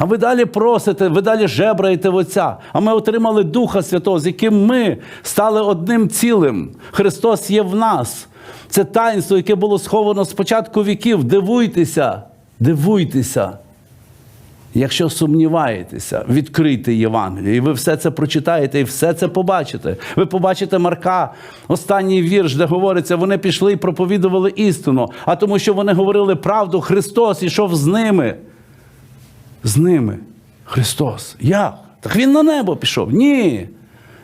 А ви далі просите, ви далі жебраєте в Отця. А ми отримали Духа Святого, з яким ми стали одним цілим. Христос є в нас. Це таїнство, яке було сховано з початку віків. Дивуйтеся, дивуйтеся. Якщо сумніваєтеся, відкрийте Євангеліє, і ви все це прочитаєте і все це побачите. Ви побачите Марка, останній вірш, де говориться, вони пішли і проповідували істину, а тому, що вони говорили правду, Христос ішов з ними. З ними. Христос. Як? Так він на небо пішов. Ні.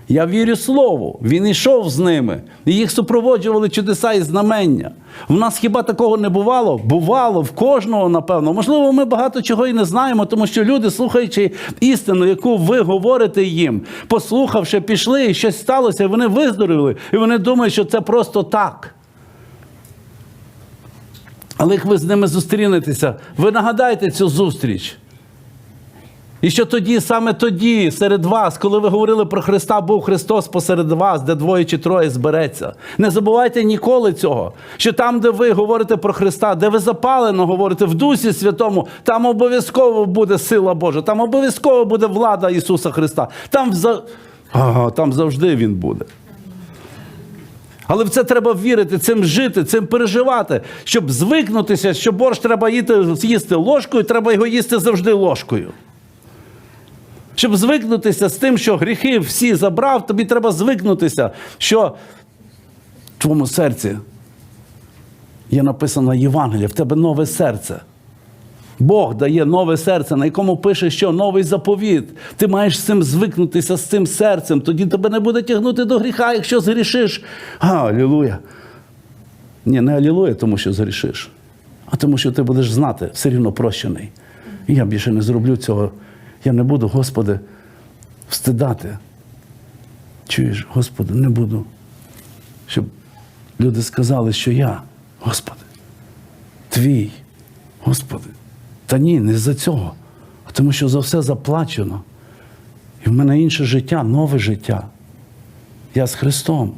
Я вірю слову. Він йшов з ними. І їх супроводжували чудеса і знамення. В нас хіба такого не бувало? Бувало в кожного, напевно. Можливо, ми багато чого і не знаємо, тому що люди, слухаючи істину, яку ви говорите їм, послухавши, пішли, і щось сталося, і вони виздоровіли, і вони думають, що це просто так. Але як ви з ними зустрінетеся, ви нагадайте цю зустріч. І що тоді, саме тоді, серед вас, коли ви говорили про Христа, був Христос посеред вас, де двоє чи троє збереться. Не забувайте ніколи цього, що там, де ви говорите про Христа, де ви запалено говорите в Дусі Святому, там обов'язково буде сила Божа, там обов'язково буде влада Ісуса Христа. Там, за... ага, там завжди Він буде. Але в це треба вірити, цим жити, цим переживати, щоб звикнутися, що борщ треба їсти, ложкою, треба його їсти завжди ложкою. Щоб звикнутися з тим, що гріхи всі забрав, тобі треба звикнутися, що в твоєму серці є написано Євангеліє, в тебе нове серце. Бог дає нове серце, на якому пише, що новий заповіт. Ти маєш з цим звикнутися з цим серцем. Тоді тебе не буде тягнути до гріха, якщо згрішиш. А, алілуя. Ні, не алілуя, тому що згрішиш, а тому, що ти будеш знати, все рівно прощений. Я більше не зроблю цього. Я не буду, Господи, встидати. Чуєш, Господи, не буду. Щоб люди сказали, що я, Господи, твій, Господи. Та ні, не за цього. А тому що за все заплачено. І в мене інше життя, нове життя. Я з Христом.